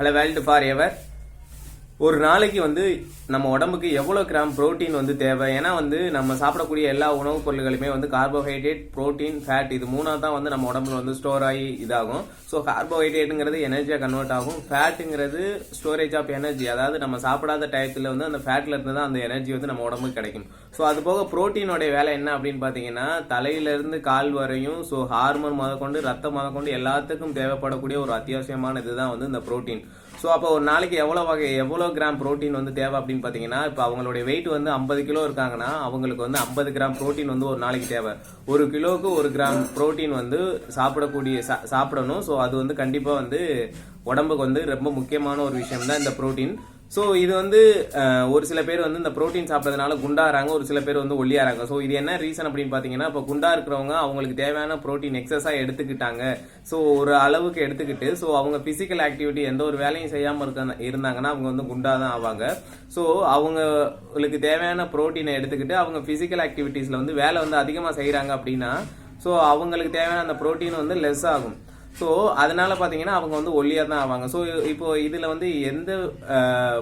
Hello world for ever ஒரு நாளைக்கு வந்து நம்ம உடம்புக்கு எவ்வளோ கிராம் புரோட்டீன் வந்து தேவை? ஏன்னா வந்து நம்ம சாப்பிடக்கூடிய எல்லா உணவுப் பொருட்களுமே வந்து கார்போஹைட்ரேட் புரோட்டீன் ஃபேட் இது மூணாக தான் வந்து நம்ம உடம்புல வந்து ஸ்டோர் ஆகி இதாகும். ஸோ கார்போஹைட்ரேட்டுங்கிறது எனர்ஜியாக கன்வெர்ட் ஆகும். ஃபேட்டுங்கிறது ஸ்டோரேஜ் ஆஃப் எனர்ஜி அதாவது நம்ம சாப்பிடாத டயத்தில் வந்து அந்த ஃபேட்டில் இருந்து தான் அந்த எனர்ஜி வந்து நம்ம உடம்புக்கு கிடைக்கும். ஸோ அது போக ப்ரோட்டீனோடைய வேலை என்ன அப்படின்னு பார்த்தீங்கன்னா தலையிலேருந்து கால் வரையும் ஸோ ஹார்மோன் முதற்கொண்டு ரத்தம் முதற்கொண்டு எல்லாத்துக்கும் தேவைப்படக்கூடிய ஒரு அத்தியாவசியமான இதுதான் வந்து இந்த புரோட்டீன் ஸோ அப்போ ஒரு நாளைக்கு எவ்வளோ வகை எவ்வளோ கிராம் புரோட்டீன் வந்து தேவை அப்படின்னு பார்த்தீங்கன்னா இப்போ அவங்களுடைய வெயிட் வந்து ஐம்பது கிலோ இருக்காங்கன்னா அவங்களுக்கு வந்து ஐம்பது கிராம் புரோட்டீன் வந்து ஒரு நாளைக்கு தேவை. ஒரு கிலோவுக்கு ஒரு கிராம் புரோட்டீன் வந்து சாப்பிடக்கூடிய சா- சாப்பிடணும். ஸோ அது வந்து கண்டிப்பாக வந்து உடம்புக்கு வந்து ரொம்ப முக்கியமான ஒரு விஷயம் தான் இந்த புரோட்டீன். ஸோ இது வந்து ஒரு சில பேர் வந்து இந்த புரோட்டீன் சாப்பிட்றதுனால குண்டாகிறாங்க ஒரு சில பேர் வந்து ஒல்லியாகிறாங்க ஸோ இது என்ன ரீசன் அப்படின்னு பார்த்தீங்கன்னா இப்போ குண்டா இருக்கிறவங்க அவங்களுக்கு தேவையான புரோட்டீன் எக்ஸஸாக எடுத்துக்கிட்டாங்க. ஸோ ஒரு அளவுக்கு எடுத்துக்கிட்டு ஸோ அவங்க ஃபிசிக்கல் ஆக்டிவிட்டி எந்த ஒரு வேலையும் செய்யாமல் இருக்க இருந்தாங்கன்னா அவங்க வந்து குண்டா தான் ஆவாங்க. ஸோ அவங்களுக்கு தேவையான புரோட்டீனை எடுத்துக்கிட்டு அவங்க ஃபிசிக்கல் ஆக்டிவிட்டீஸில் வந்து வேலை வந்து அதிகமாக செய்கிறாங்க அப்படின்னா ஸோ அவங்களுக்கு தேவையான அந்த புரோட்டீன் வந்து லெஸ் ஆகும். ஸோ அதனால பார்த்தீங்கன்னா அவங்க வந்து ஒல்லியாக தான் ஆவாங்க. ஸோ இப்போ இதில் வந்து எந்த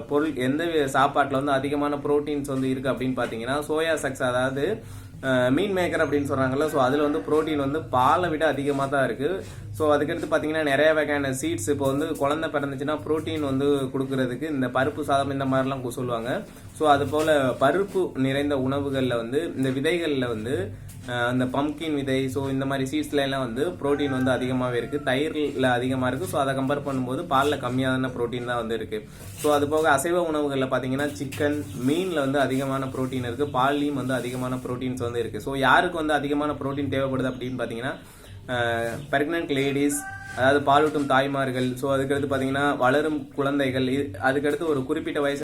பொருள் எந்த சாப்பாட்டில் வந்து அதிகமான ப்ரோட்டீன்ஸ் வந்து இருக்குது அப்படின்னு பார்த்தீங்கன்னா சோயா சக்ஸ் அதாவது மீன் மேக்கர் அப்படின்னு சொல்கிறாங்கல்ல ஸோ அதில் வந்து புரோட்டீன் வந்து பாலை விட அதிகமாக தான் இருக்குது ஸோ அதுக்கடுத்து பார்த்தீங்கன்னா நிறைய வகையான சீட்ஸ் இப்போ வந்து குழந்தை பிறந்துச்சுன்னா புரோட்டீன் வந்து கொடுக்கறதுக்கு இந்த பருப்பு சாதம் இந்த மாதிரிலாம் சொல்லுவாங்க. ஸோ அது போல் பருப்பு நிறைந்த உணவுகளில் வந்து இந்த விதைகளில் வந்து அந்த பம்கின் விதை ஸோ இந்த மாதிரி சீட்ஸ்லாம் வந்து புரோட்டீன் வந்து அதிகமாகவே இருக்குது தயிரில் அதிகமாக இருக்குது ஸோ அதை கம்பேர் பண்ணும்போது பாலில் கம்மியான ப்ரோட்டீன் தான் வந்து இருக்குது ஸோ அது போக அசைவ உணவுகளில் பார்த்தீங்கன்னா சிக்கன் மீனில் வந்து அதிகமான புரோட்டீன் இருக்குது பால்லையும் வந்து அதிகமான ப்ரோட்டீன்ஸ் வந்து இருக்குது ஸோ யாருக்கு வந்து அதிகமான புரோட்டீன் தேவைப்படுது அப்படின்னு பார்த்தீங்கன்னா ப்ரெக்னென்ட் லேடிஸ் அதாவது பாலூட்டும் தாய்மார்கள். ஸோ அதுக்கடுத்து பார்த்தீங்கன்னா வளரும் குழந்தைகள். அதுக்கடுத்து ஒரு குறிப்பிட்ட வயசு